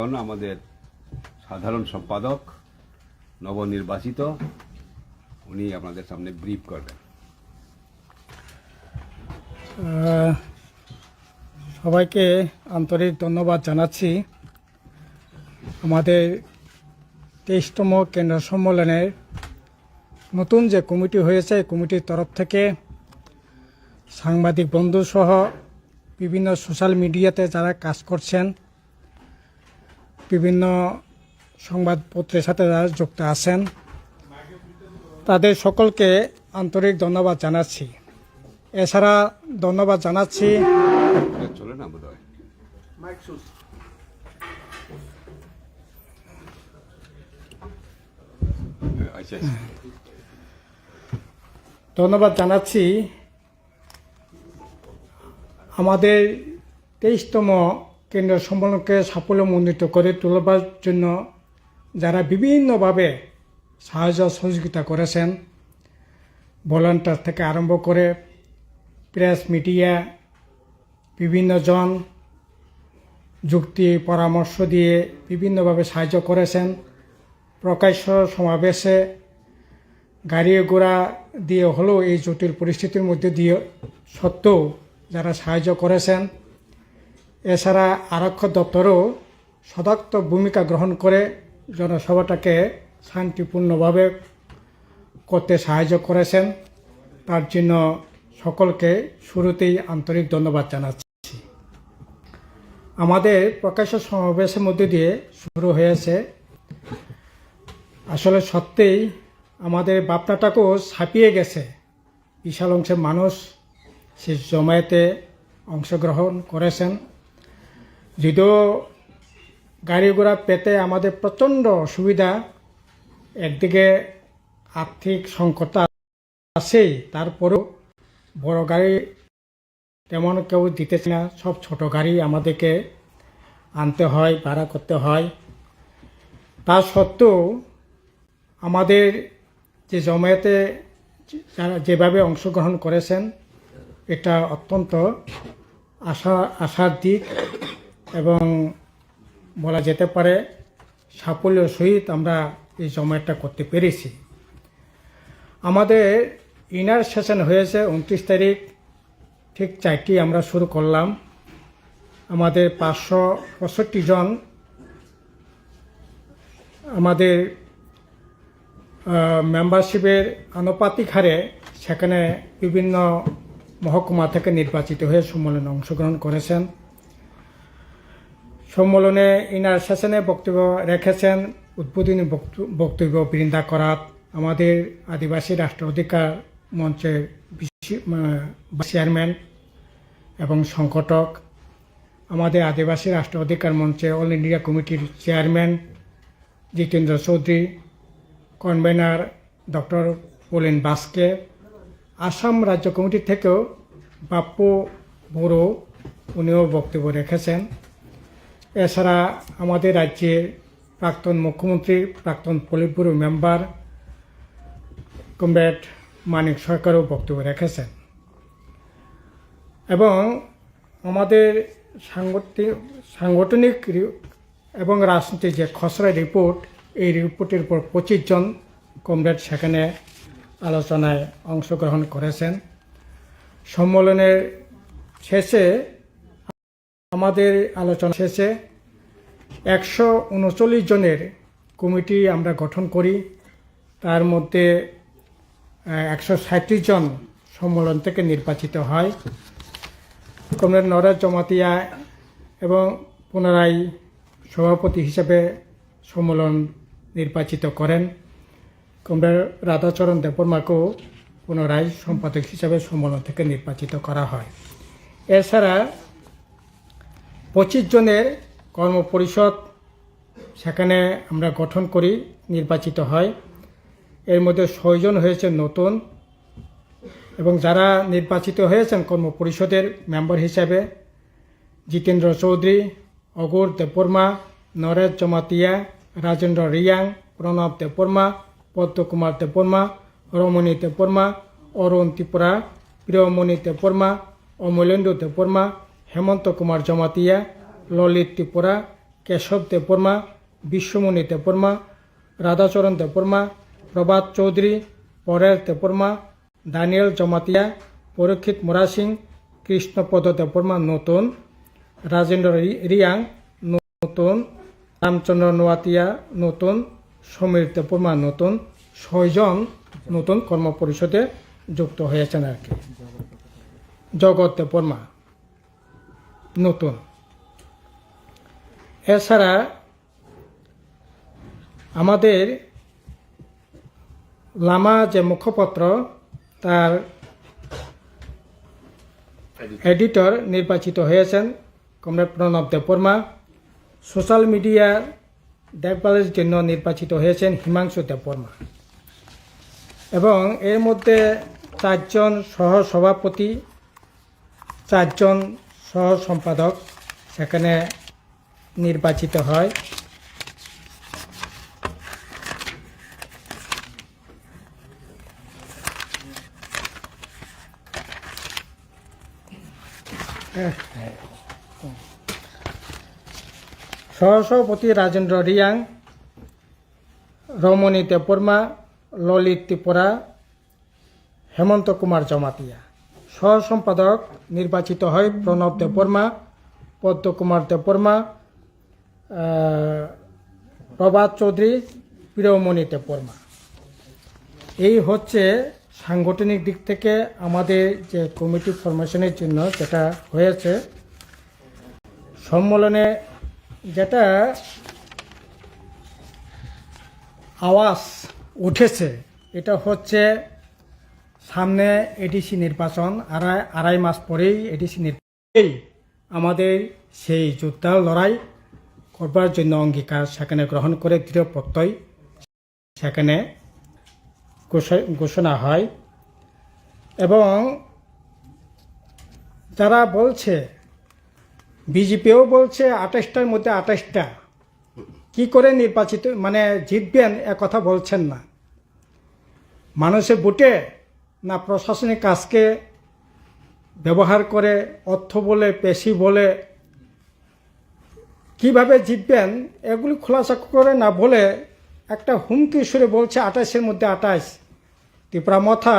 আমাদের সাধারণ সম্পাদক, নবনির্বাচিত, উনি আপনাদের সামনে ব্রিফ করবেন। সবাইকে আন্তরিক ধন্যবাদ জানাচ্ছি। আমাদের তেইশতম কেন্দ্র সম্মেলনের নতুন যে কমিটি হয়েছে, কমিটির তরফ থেকে সাংবাদিক বন্ধু সহ বিভিন্ন সোশ্যাল মিডিয়াতে যারা কাজ করছেন বিভিন্ন সংবাদপত্রের সাথে যারা যুক্ত আছেন। তাদের সকলকে আন্তরিক ধন্যবাদ জানাচ্ছি। এছাড়া ধন্যবাদ জানাচ্ছি। আচ্ছা। ধন্যবাদ জানাচ্ছি। আমাদের তেইশতম কেন্দ্রীয় সম্মেলনকে সাফল্যমণ্ডিত করে তোলবার জন্য যারা বিভিন্নভাবে সাহায্য সহযোগিতা করেছেন ভলান্টার থেকে আরম্ভ করে প্রেস মিডিয়া, বিভিন্ন জন যুক্তি, পরামর্শ দিয়ে বিভিন্নভাবে সাহায্য করেছেন। প্রকাশ্য সমাবেশে গাড়ি ঘোড়া দিয়ে হলেও এই জটিল পরিস্থিতির মধ্যে দিয়ে সত্ত্বেও যারা সাহায্য করেছেন এছাড়া আরক্ষ দপ্তরও সদাক্ত ভূমিকা গ্রহণ করে জনসভাটাকে শান্তিপূর্ণভাবে করতে সাহায্য করেছেন। তার জন্য সকলকে শুরুতেই আন্তরিক ধন্যবাদ জানাচ্ছি। আমাদের প্রকাশ্য সমাবেশের মধ্যে দিয়ে শুরু হয়েছে। আসলে সত্যিই আমাদের বাপনাটাকেও ছাপিয়ে গেছে। বিশাল অংশের মানুষ সে জমায়েতে অংশগ্রহণ করেছেন। যদিও গাড়ি ঘোড়া পেতে আমাদের প্রচণ্ড অসুবিধা, একদিকে আর্থিক সংকট আছেই তারপরেও বড় গাড়ি তেমন কেউ দিতেছে না, সব ছোট গাড়ি আমাদেরকে আনতে হয়, ভাড়া করতে হয়। তা সত্ত্বেও আমাদের যে জমায়েতে যারা যেভাবে অংশগ্রহণ করেছেন, এটা অত্যন্ত আশা, আশার দিক। এবং বলা যেতে পারে সাফল্যের সহিত আমরা এই জমায়েতটা করতে পেরেছি। আমাদের ইনার সেশন হয়েছে উনত্রিশ তারিখ, ঠিক চারটি আমরা শুরু করলাম। আমাদের পাঁচশো পঁয়ষট্টি জন, আমাদের মেম্বারশিপের আনুপাতিক হারে সেখানে বিভিন্ন মহকুমা থেকে নির্বাচিত হয়ে সম্মেলনে অংশগ্রহণ করেছেন। সম্মেলনে ইনার সেশনে বক্তব্য রেখেছেন, উদ্বোধনী বক্ত- বক্তব্য বৃন্দা করাত, আমাদের আদিবাসী রাষ্ট্র অধিকার মঞ্চের চেয়ারম্যান এবং সংগঠক, আমাদের আদিবাসী রাষ্ট্র অধিকার মঞ্চে অল ইন্ডিয়া কমিটির chairman Jitendra Chowdhury convener doctor Polen Baske, Assam রাজ্য কমিটি থেকেও বাপ্পু বড়ো উনিও বক্তব্য রেখেছেন। এছাড়া আমাদের রাজ্যের প্রাক্তন মুখ্যমন্ত্রী, প্রাক্তন polit bureau member comrade Manik সরকারও বক্তব্য রেখেছেন। এবং আমাদের সাংগঠনিক সাংগঠনিক এবং রাজনীতির যে খসড়া রিপোর্ট, এই রিপোর্টের উপর পঁচিশ জন কমরেড সেখানে আলোচনায় অংশগ্রহণ করেছেন। সম্মেলনের শেষে আমাদের আলোচনা শেষে একশো উনচল্লিশ জনের কমিটি আমরা গঠন করি। তার মধ্যে একশো ষাটটি জন সম্মেলন থেকে নির্বাচিত হয়। কমরেড নরাজ জমাতিয়া এবং পুনরায় সভাপতি হিসেবে সম্মেলন নির্বাচিত করেন। কমরেড রাধাচরণ দেববর্মাকেও পুনরায় সম্পাদক হিসেবে সম্মেলন থেকে নির্বাচিত করা হয়। এছাড়া পঁচিশ জনের কর্মপরিষদ সেখানে আমরা গঠন করি, নির্বাচিত হয়। এর মধ্যে ছয়জন হয়েছে নতুন এবং যারা নির্বাচিত হয়েছেন কর্মপরিষদের মেম্বার হিসাবে, জিতেন্দ্র চৌধুরী, অগুর দেববর্মা, নরেশ জমাতিয়া, রাজেন্দ্র রিয়াং, প্রণব দেববর্মা, পদ্মকুমার দেববর্মা, রমণী দেববর্মা, অরুণ ত্রিপুরা, প্রিয়মণি দেববর্মা, অমলেন্দু দেববর্মা হেমন্ত কুমার জমাতিয়া, ললিত ত্রিপুরা, কেশব দেববর্মা, বিশ্বমণি দেববর্মা, রাধাচরণ দেববর্মা, প্রভাত চৌধুরী পরের দেববর্মা, দানিয়েল জমাতিয়া, পরীক্ষিত মোরাসিং কৃষ্ণপদ দেববর্মা নতুন, রাজেন্দ্র রিয়াং নতুন, রামচন্দ্র নোয়াতিয়া নতুন, সমীর দেববর্মা নতুন, ছয়জন নতুন কর্মপরিষদে যুক্ত হয়েছেন আর কি। জগৎ দেববর্মা। নতুন। এছাড়া আমাদের লামা যে মুখপত্র, তার এডিটর নির্বাচিত হয়েছেন কমরেড প্রণব দেববর্মা। সোশ্যাল মিডিয়ার দেখভালের জন্য নির্বাচিত হয়েছেন হিমাংশু দেববর্মা। এবং এর মধ্যে চারজন সহ সভাপতি চারজন সহ সম্পাদক সেখানে নির্বাচিত হয়। সহসভাপতি রাজেন্দ্র রিয়াং, রমণী দেববর্মা, ললিত ত্রিপুরা, হেমন্ত কুমার জমাতিয়া। সহ সম্পাদক নির্বাচিত হয় প্রণব দেববর্মা, পদ্মকুমার দেববর্মা প্রভাত চৌধুরী প্রিয়মণি দেববর্মা। এই হচ্ছে সাংগঠনিক দিক থেকে আমাদের যে কমিটি ফরমেশনের জন্য যেটা হয়েছে। সম্মেলনে যেটা আওয়াজ উঠেছে, এটা হচ্ছে সামনে এডিসি নির্বাচন, আড়াই আড়াই মাস পরেই এডিসি নির্বাচন। আমাদের সেই যোদ্ধা লড়াই করবার জন্য অঙ্গীকার সেখানে গ্রহণ করে দৃঢ় প্রত্যয় সেখানে ঘোষ- ঘোষণা হয়। এবং যারা বলছে, বিজেপিও বলছে আঠাশটার মধ্যে আঠাশটা। কি করে নির্বাচিত মানে জিতবেন কথা বলছেন না। মানুষের ভোটে না প্রশাসনিক কাজকে ব্যবহার করে, অর্থ বলে, পেশি বলে কীভাবে জিতবেন, এগুলি খোলাসা করে না বলে একটা হুমকি সুরে বলছে আঠাশের মধ্যে আঠাশ ত্রিপুরা মথা,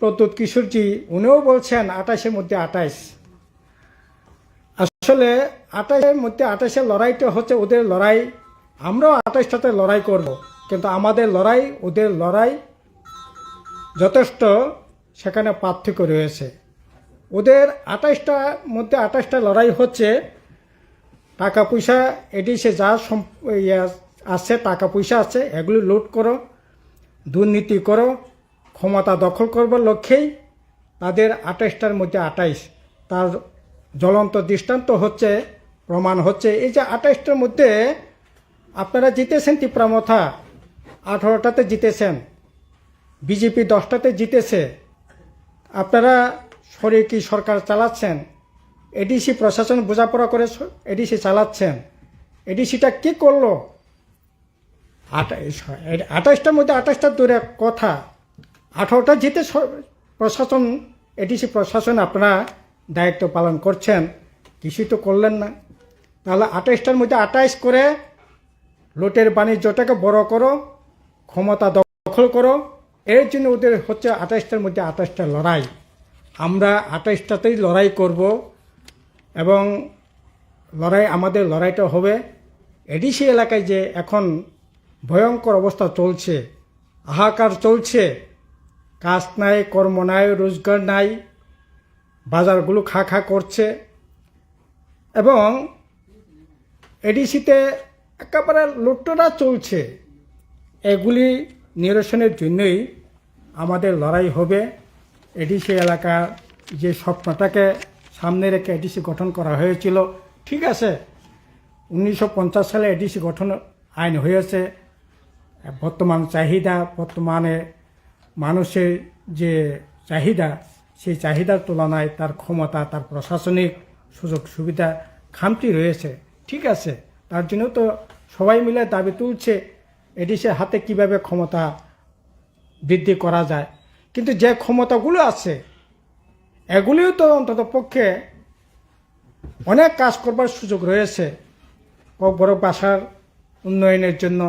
প্রদ্যুৎ কিশোরজি, উনিও বলছেন আঠাশের মধ্যে আঠাশ আসলে আঠাশের মধ্যে আঠাশের লড়াইটা হচ্ছে ওদের লড়াই। আমরাও আঠাশটাতে লড়াই করব, কিন্তু আমাদের লড়াই, ওদের লড়াই যথেষ্ট সেখানে পার্থক্য রয়েছে। ওদের আঠাশটার মধ্যে আঠাশটা লড়াই হচ্ছে। টাকা পয়সা এডিসে যা ইয়ে আছে টাকা পয়সা আছে, এগুলো লুট করো, দুর্নীতি করো, ক্ষমতা দখল করবার লক্ষ্যেই তাদের আঠাশটার মধ্যে আঠাইশ। তার জ্বলন্ত দৃষ্টান্ত হচ্ছে, প্রমাণ হচ্ছে। এই যে আঠাশটার মধ্যে আপনারা জিতেছেন ত্রিপুরামথা আঠারোটাতে জিতেছেন। বিজেপি দশটাতে জিতেছে। আপনারা শরিকি সরকার চালাচ্ছেন? এডিসি প্রশাসন বোঝাপড়া করে এডিসি চালাচ্ছেন। এডিসিটা কি করল? আঠাশটার মধ্যে আঠাশটা দূরে কথা। আঠারোটা জিতে প্রশাসন, এডিসি প্রশাসন আপনারা দায়িত্ব পালন করছেন। কিছুই তো করলেন না। তাহলে আঠাশটার মধ্যে আঠাইশ করে লোটের বাণিজ্যটাকে বড় করো, ক্ষমতা দখল করো। এর জন্য ওদের হচ্ছে আঠাশটার মধ্যে আঠাশটা লড়াই। আমরা আঠাশটাতেই লড়াই করব এবং লড়াই, আমাদের লড়াইটা হবে। এডিসি এলাকায় যে এখন ভয়ঙ্কর অবস্থা চলছে, হাহাকার চলছে, কাজ নাই, কর্ম নাই, রোজগার নাই, বাজারগুলো খা খা করছে এবং এডিসিতে একেবারে লুটরা চলছে। এগুলি নিরসনের জন্যই আমাদের লড়াই হবে। এডিসি এলাকার যে স্বপ্নটাকে সামনে রেখে এডিসি গঠন করা হয়েছিল, ঠিক আছে? উনিশশো পঞ্চাশ সালে এডিসি গঠন আইন হয়েছে। বর্তমান চাহিদা, বর্তমানে মানুষের যে চাহিদা, সেই চাহিদার তুলনায় তার ক্ষমতা, তার প্রশাসনিক সুযোগ সুবিধা খামতি রয়েছে, ঠিক আছে? তার জন্য তো সবাই মিলে দাবি তুলছে। এডিসের হাতে কীভাবে ক্ষমতা বৃদ্ধি করা যায়? কিন্তু যে ক্ষমতাগুলো আছে, এগুলিও তো অন্তত পক্ষে অনেক কাজ করবার সুযোগ রয়েছে। বড় ভাষার উন্নয়নের জন্য,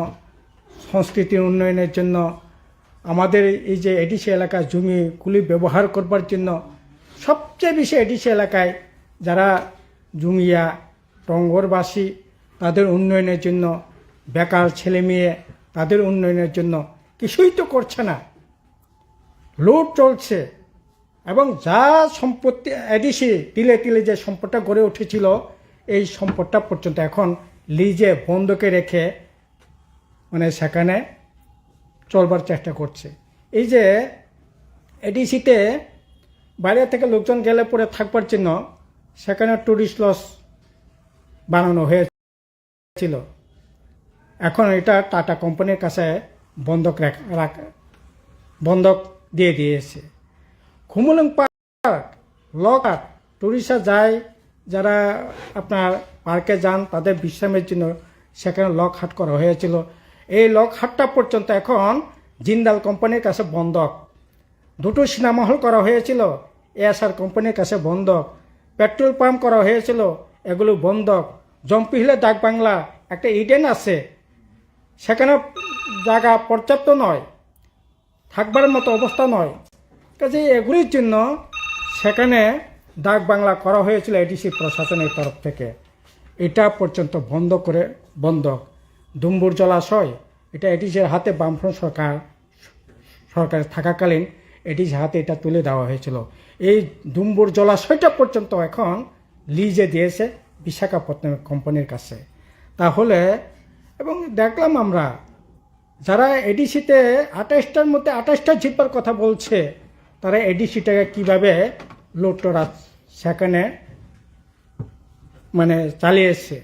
সংস্কৃতির উন্নয়নের জন্য, আমাদের এই যে এডিসি এলাকার জমিগুলি ব্যবহার করবার জন্য, সবচেয়ে বেশি এডিসি এলাকায় যারা জুমিয়া, টঙ্গরবাসী, তাদের উন্নয়নের জন্য বেকার ছেলে মেয়ে তাদের উন্নয়নের জন্য কিছুই তো করছে না। লোড চলছে এবং যা সম্পত্তি এডিসি তিলে তিলে যে সম্পদটা গড়ে উঠেছিল, এই সম্পদটা পর্যন্ত এখন লিজে বন্ধকে রেখে মানে সেখানে চলবার চেষ্টা করছে। এই যে এডিসিতে বাইরে থেকে লোকজন গেলে পরে থাকবার জন্য সেখানে টুরিস্ট লস বানানো হয়েছিল। এখন এটা টাটা কোম্পানির কাছে বন্ধক রাখ- বন্ধক দিয়ে দিয়েছে। খুমুলং পার্ক লকার টুরিস্টরা যায়, যারা আপনার পার্কে যান, তাদের বিশ্রামের জন্য সেখানে লক হাট করা হয়েছিল। এই লক হাটটা পর্যন্ত এখন জিন্দাল কোম্পানির কাছে বন্ধক। দুটো সিনেমা হল করা হয়েছিল এএসআর কোম্পানির কাছে বন্ধক। পেট্রোল পাম্প করা হয়েছিল, এগুলো বন্ধক। জম্পিহিলে ডাক বাংলা একটা ইডেন আছে সেখানে জায়গা পর্যাপ্ত নয়, থাকবার মতো অবস্থা নয়। কাজে এগুলির জন্য সেখানে ডাক বাংলা করা হয়েছিল এডিসি প্রশাসনের তরফ থেকে। এটা পর্যন্ত বন্ধ করে, বন্ধ। ডুম্বুর জলাশয়, এটা এডিসির হাতে বামফ্রন্ট সরকার সরকার থাকাকালীন এডিসির হাতে এটা তুলে দেওয়া হয়েছিল। এই ডুম্বুর জলাশয়টা পর্যন্ত এখন লিজে দিয়েছে বিশাখাপত্তনম কোম্পানির কাছে। তাহলে এবং দেখলাম আমরা, যারা এডিসিতে আঠাশটার মধ্যে আঠাশটা জিতবার কথা বলছে, তারা এডিসিটাকে কীভাবে লোটরা সেখানে মানে চালিয়েছে।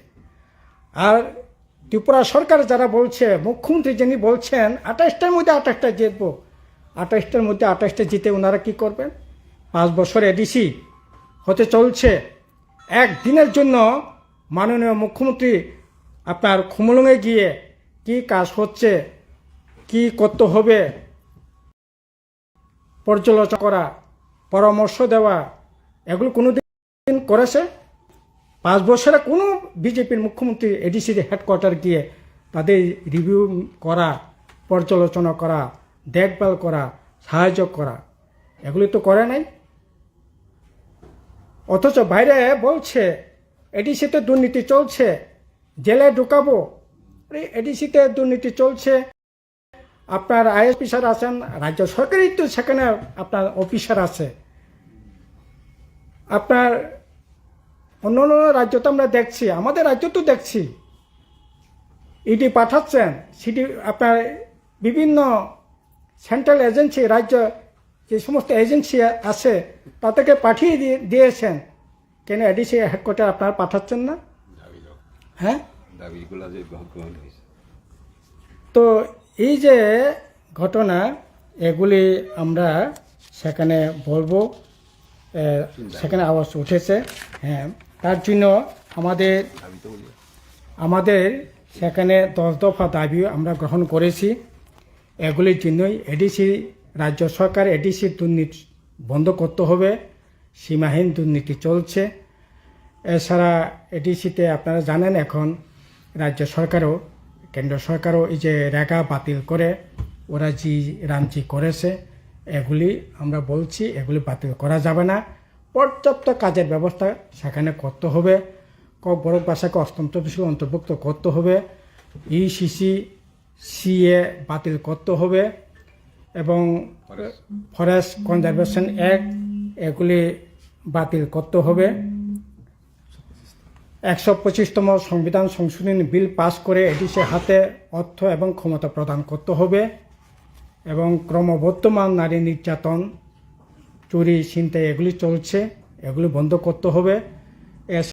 আর ত্রিপুরা সরকার যারা বলছে, মুখ্যমন্ত্রী যিনি বলছেন, আঠাশটার মধ্যে আঠাশটা জিতবো, আঠাশটার মধ্যে আঠাশটা জিতে ওনারা কি করবেন? পাঁচ বছর এডিসি হতে চলছে। একদিনের জন্য মাননীয় মুখ্যমন্ত্রী আপনার খুমলুঙে গিয়ে কি কাজ হচ্ছে? কি করতে হবে? পর্যালোচনা করা, পরামর্শ দেওয়া, এগুলো কোনোদিন করেছে? পাঁচ বছরে কোনো বিজেপির মুখ্যমন্ত্রী, এডিসির হেডকোয়ার্টার গিয়ে তাদের রিভিউ করা, পর্যালোচনা করা, দেখভাল করা, সাহায্য করা, এগুলি তো করে নাই। অথচ বাইরে বলছে, এডিসিতে দুর্নীতি চলছে। জেলে ঢুকাবো? এডিসিতে দুর্নীতি চলছে। আপনার আইএস অফিসার আছেন, রাজ্য সরকারই তো সেখানে আপনার অফিসার আছে। আপনার অন্য অন্য রাজ্য তো আমরা দেখছি, আমাদের রাজ্য তো দেখছি। ইডি পাঠাচ্ছেন সিটি আপনার বিভিন্ন সেন্ট্রাল এজেন্সি, রাজ্য যে সমস্ত এজেন্সি আছে, তাদেরকে পাঠিয়ে দিয়ে দিয়েছেন। কেন এডিসি হেডকোয়ার্টার আপনারা পাঠাচ্ছেন না। হ্যাঁ? দাবিগুলো যে গ্রহণ হয়েছে তো এই যে ঘটনা এগুলি আমরা সেখানে বলব সেখানে আওয়াজ উঠেছে হ্যাঁ। তার জন্য আমাদের আমাদের সেখানে দশ দফা দাবি আমরা গ্রহণ করেছি। এগুলির জন্যই এডিসি রাজ্য সরকার এডিসির দুর্নীতি বন্ধ করতে হবে। সীমাহীন দুর্নীতি চলছে। এছাড়া এডিসিতে আপনারা জানেন এখন রাজ্য সরকারও কেন্দ্র সরকারও এই যে রেগা বাতিল করে ওরা জি রামজি করেছে এগুলি আমরা বলছি এগুলি বাতিল করা যাবে না। পর্যাপ্ত কাজের ব্যবস্থা সেখানে করতে হবে। কক বড় ভাষাকে অষ্টম তফসিল অন্তর্ভুক্ত করতে হবে। ইসিসি সিএ বাতিল করতে হবে এবং ফরেস্ট কনজারভেশন অ্যাক্ট এগুলি বাতিল করতে হবে। একশো পঁচিশতম সংবিধান সংশোধনী বিল পাস করে এডিসি হাতে অর্থ এবং ক্ষমতা প্রদান করতে হবে এবং ক্রমবর্ধমান নারী নির্যাতন, চুরি, ছিনতাই, এগুলি চলছে, এগুলি বন্ধ করতে হবে।